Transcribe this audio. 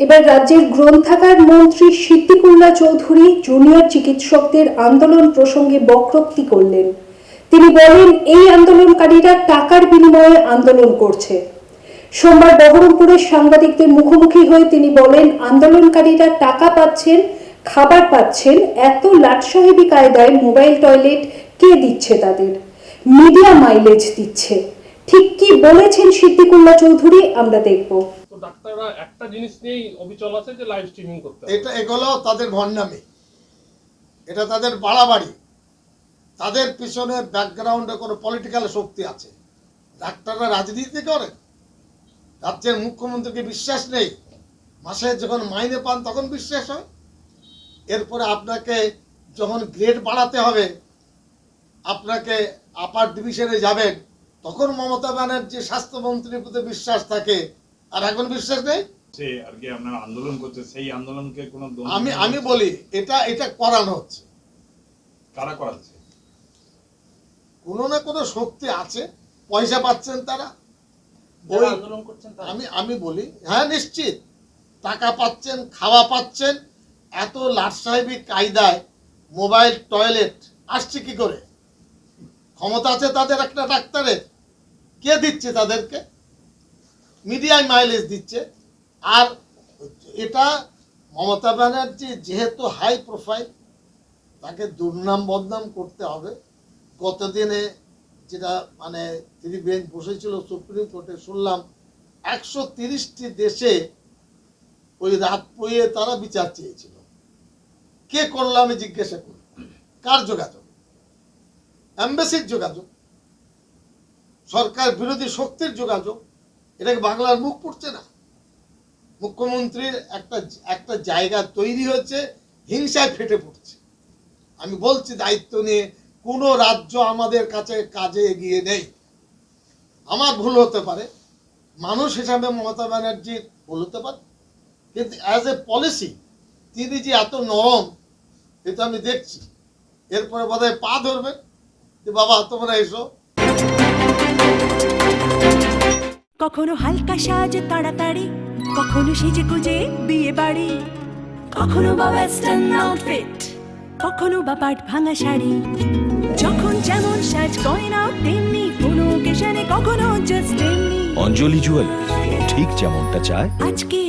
এবার রাজ্যের গ্রন্থাগার মন্ত্রী সিদ্দিকুল্লাহ চৌধুরী জুনিয়র চিকিৎসকদের আন্দোলন প্রসঙ্গে বক্রোক্তি করলেন। তিনি বলেন, এই আন্দোলনকারীরা টাকার বিনিময়ে আন্দোলন করছে। সোমবার বহরমপুরের সাংবাদিকদের মুখোমুখি হয়ে তিনি বলেন, আন্দোলনকারীরা টাকা পাচ্ছেন, খাবার পাচ্ছেন, এত লাটসাহেবী কায়দায় মোবাইল টয়লেট কে দিচ্ছে তাদের? মিডিয়া মাইলেজ দিচ্ছে। ঠিক কি বলেছেন সিদ্দিকুল্লাহ চৌধুরী? আমরা দেখব। ডাক্তাররা একটা জিনিস নিয়েই অবিচল আছে যে লাইভ স্ট্রিমিং করতে এটা এগুলো তাদের ভণ্ডামি। এটা তাদের বাড়াবাড়ি। তাদের পিছনে ব্যাকগ্রাউন্ডে কোনো পলিটিক্যাল শক্তি আছে। ডাক্তাররা রাজনীতি করে রাজ্যের মুখ্যমন্ত্রীকে বিশ্বাস নেই। মাসে যখন মাইনে পান তখন বিশ্বাস হয়। এরপরে আপনাকে যখন গ্রেড বাড়াতে হবে, আপনাকে আপার ডিভিশনে যাবেন, তখন মমতা ব্যানার্জি স্বাস্থ্যমন্ত্রীর প্রতি বিশ্বাস থাকে। আর এখন বিশ্বাস নেই? আর কি আপনার আন্দোলন করছে সেই আন্দোলনকে কোনো আমি আমি বলি এটা এটা করানো হচ্ছে। কারা করাচ্ছে? কোনো না কোনো শক্তি আছে পয়সা পাচ্ছেন তারা। যারা আন্দোলন করছেন তারা। আমি আমি বলি হ্যাঁ নিশ্চিত টাকা পাচ্ছেন খাওয়া পাচ্ছেন এত লাটসাহেবী কায়দায় মোবাইল টয়লেট আসছে কি করে? ক্ষমতা আছে তাদের একটা ডাক্তারের। কে দিচ্ছে তাদেরকে? মিডিয়ায় মাইলেজ দিচ্ছে। আর এটা মমতা ব্যানার্জি যেহেতু হাই প্রোফাইল তাকে দুর্নাম বদনাম করতে হবে। গতদিনে যেটা মানে তিনি বেঞ্চ বসেছিল সুপ্রিম কোর্টে শুনলাম, একশো তিরিশটি দেশে ওই রাত পইয়ে তারা বিচার চেয়েছিল। কে করল আমি জিজ্ঞাসা করি। কার যোগাযোগ? অ্যাম্বাসির যোগাযোগ। সরকার বিরোধী শক্তির যোগাযোগ। এটাকে বাংলার মুখ পড়ছে না। মুখ্যমন্ত্রীর একটা একটা জায়গা তৈরি হচ্ছে হিংসায় ফেটে পড়ছে। আমি বলছি দায়িত্ব নিয়ে কোনো রাজ্য আমাদের কাছে কাজে এগিয়ে নেই। আমার ভুল হতে পারে। মানুষ হিসাবে মমতা ব্যানার্জির ভুল হতে পারে। কিন্তু অ্যাজ এ পলিসি তিনি যে এত নরম, এটা আমি দেখছি। এরপরে বোধহয় পা ধরবেন যে, বাবা, তোমরা এসো। কখনো হালকা সাজ তাড়াতাড়ি কখনো সেজে গুজে বিয়ে বাড়ি কখনো বা ওয়েস্টার্ন আউটফিট কখনো বা পাট ভাঙা শাড়ি। যখন যেমন সাজ গয়না তেমনি কোনো কখনো জাস্ট তেমনি। অঞ্জলি জুয়েল ঠিক যেমনটা চায়। আজকের